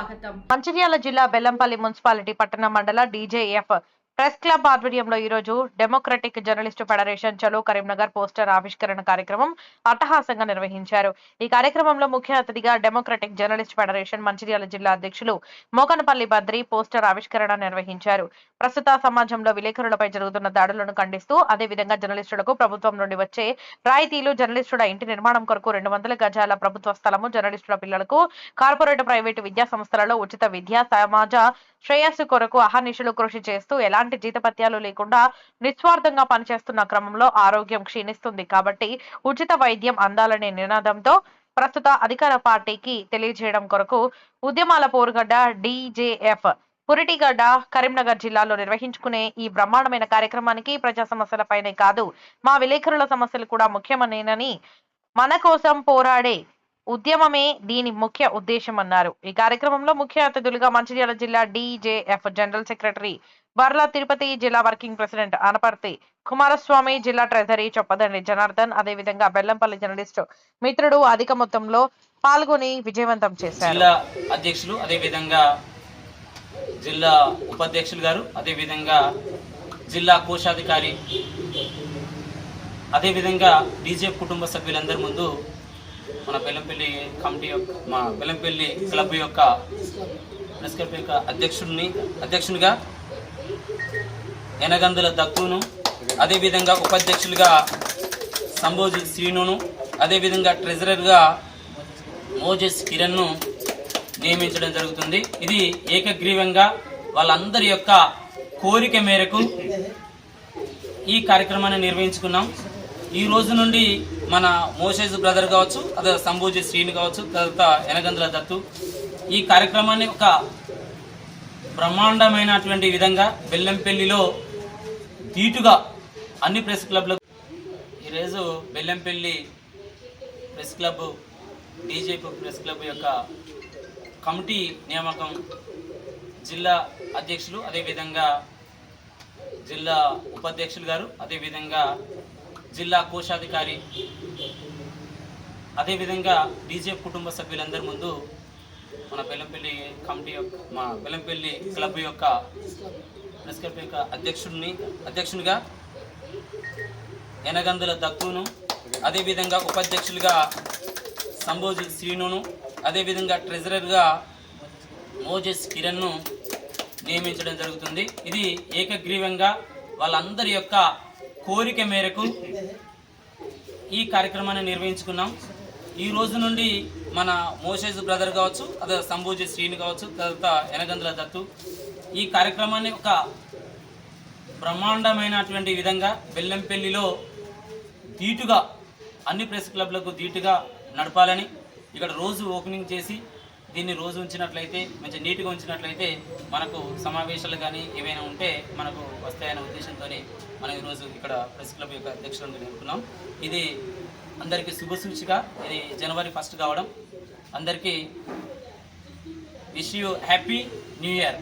స్వాగతం. మంచిర్యాల జిల్లా బెల్లంపల్లి మున్సిపాలిటీ పట్టణ మండల డీజేఎఫ్ ప్రెస్ క్లబ్ ఆధ్వర్యంలో ఈరోజు డెమోక్రటిక్ జర్నలిస్టు ఫెడరేషన్ చలో కరీంనగర్ పోస్టర్ ఆవిష్కరణ కార్యక్రమం అట్టహాసంగా నిర్వహించారు. ఈ కార్యక్రమంలో ముఖ్య అతిథిగా డెమోక్రటిక్ జర్నలిస్ట్ ఫెడరేషన్ మంచిర్యాల జిల్లా అధ్యక్షులు మోకనపల్లి బద్రి పోస్టర్ ఆవిష్కరణ నిర్వహించారు. ప్రస్తుత సమాజంలో విలేకరులపై జరుగుతున్న దాడులను ఖండిస్తూ అదేవిధంగా జర్నలిస్టులకు ప్రభుత్వం నుండి వచ్చే రాయితీలు జర్నలిస్టుల ఇంటి నిర్మాణం కొరకు రెండు వందల గజాల ప్రభుత్వ స్థలము జర్నలిస్టుల పిల్లలకు కార్పొరేట్ ప్రైవేటు విద్యా సంస్థలలో ఉచిత విద్య సమాజ శ్రేయస్సు కొరకు అహర్నిశలు కృషి చేస్తూ ఎలాంటి జీతపత్యాలు లేకుండా నిస్వార్థంగా పనిచేస్తున్న క్రమంలో ఆరోగ్యం క్షీణిస్తుంది. కాబట్టి ఉచిత వైద్యం అందాలనే నినాదంతో ప్రస్తుత అధికార పార్టీకి తెలియజేయడం కొరకు ఉద్యమాల పోరుగడ్డ డిజేఎఫ్ పురిటిగడ్డ కరీంనగర్ జిల్లాలో నిర్వహించుకునే ఈ బ్రహ్మాండమైన కార్యక్రమానికి ప్రజా సమస్యలపైనే కాదు మా విలేకరుల సమస్యలు కూడా ముఖ్యమనేనని మన కోసం పోరాడే ఉద్యమమే దీని ముఖ్య ఉద్దేశం అన్నారు. ఈ కార్యక్రమంలో ముఖ్య అతిథులుగా మంచిర్యాల జిల్లా DJF general secretary Barla Tirupati జిల్లా వర్కింగ్ ప్రెసిడెంట్ అనపర్తి కుమారస్వామి జిల్లా ట్రెజరీ చొప్పదండి జనార్దన్ అదేవిధంగా బెల్లంపల్లి జర్నలిస్టు మిత్రుడు అధిక మొత్తంలో పాల్గొని విజయవంతం చేశారు. జిల్లా అధ్యక్షులు అదేవిధంగా జిల్లా ఉపాధ్యక్షులు గారు అదేవిధంగా జిల్లా కోశాధికారి అదేవిధంగా డీజే కుటుంబ సభ్యులందరి ముందు మన బెల్లంపల్లి కమిటీ యొక్క మా బెల్లంపల్లి క్లబ్ యొక్క ప్రెస్ క్లబ్ యొక్క అధ్యక్షుడిని అధ్యక్షునిగా ఎనగందుల దత్తును అదేవిధంగా ఉపాధ్యక్షులుగా సంబోజి శ్రీనును అదేవిధంగా ట్రెజరర్గా మోజెస్ కిరణ్ను నియమించడం జరుగుతుంది. ఇది ఏకగ్రీవంగా వాళ్ళందరి యొక్క కోరిక మేరకు ఈ కార్యక్రమాన్ని నిర్వహించుకున్నాం. ఈ రోజు నుండి మన మోషేజ్ బ్రదర్ కావచ్చు అదే సంభూజి శ్రీని కావచ్చు తర్వాత ఎనగంద్ర దత్తు. ఈ కార్యక్రమాన్ని ఒక బ్రహ్మాండమైనటువంటి విధంగా బెల్లంపల్లిలో ధీటుగా అన్ని ప్రెస్ క్లబ్లకు ఈరోజు Bellampalli press club DJP press club యొక్క కమిటీ నియామకం జిల్లా అధ్యక్షులు అదేవిధంగా జిల్లా ఉపాధ్యక్షులు గారు అదేవిధంగా జిల్లా కోశాధికారి. అదేవిధంగా డీజే కుటుంబ సభ్యులందరి ముందు మన బెల్లంపల్లి కమిటీ యొక్క మా బెల్లంపల్లి క్లబ్ యొక్క ప్రెస్ క్లబ్ యొక్క అధ్యక్షుడిని అధ్యక్షునిగా ఎనగందుల దత్తును అదేవిధంగా ఉపాధ్యక్షులుగా సంభోజి శ్రీనును అదేవిధంగా ట్రెజరర్గా మోజెస్ కిరణ్ను నియమించడం జరుగుతుంది. ఇది ఏకగ్రీవంగా వాళ్ళందరి యొక్క కోరిక మేరకు ఈ కార్యక్రమాన్ని నిర్వహించుకున్నాం. ఈ రోజు నుండి మన మోషేజ్ బ్రదర్ కావచ్చు అదే సంభూజి శ్రీని కావచ్చు తర్వాత ఎనగందుల దత్తు ఈ కార్యక్రమాన్ని ఒక బ్రహ్మాండమైనటువంటి విధంగా బెల్లంపల్లిలో ధీటుగా అన్ని ప్రెస్ క్లబ్లకు ధీటుగా నడపాలని ఇక్కడ రోజు ఓపెనింగ్ చేసి దీన్ని రోజు ఉంచినట్లయితే మంచి నీట్గా ఉంచినట్లయితే మనకు సమావేశాలు కానీ ఏవైనా ఉంటే మనకు వస్తాయనే ఉద్దేశంతో మనం ఈరోజు ఇక్కడ ప్రెస్ క్లబ్ యొక్క అధ్యక్షులను నిలుపుకున్నాం ఇది అందరికీ శుభసూచిక ఇది జనవరి ఫస్ట్ కావడం. అందరికీ wish you happy new year.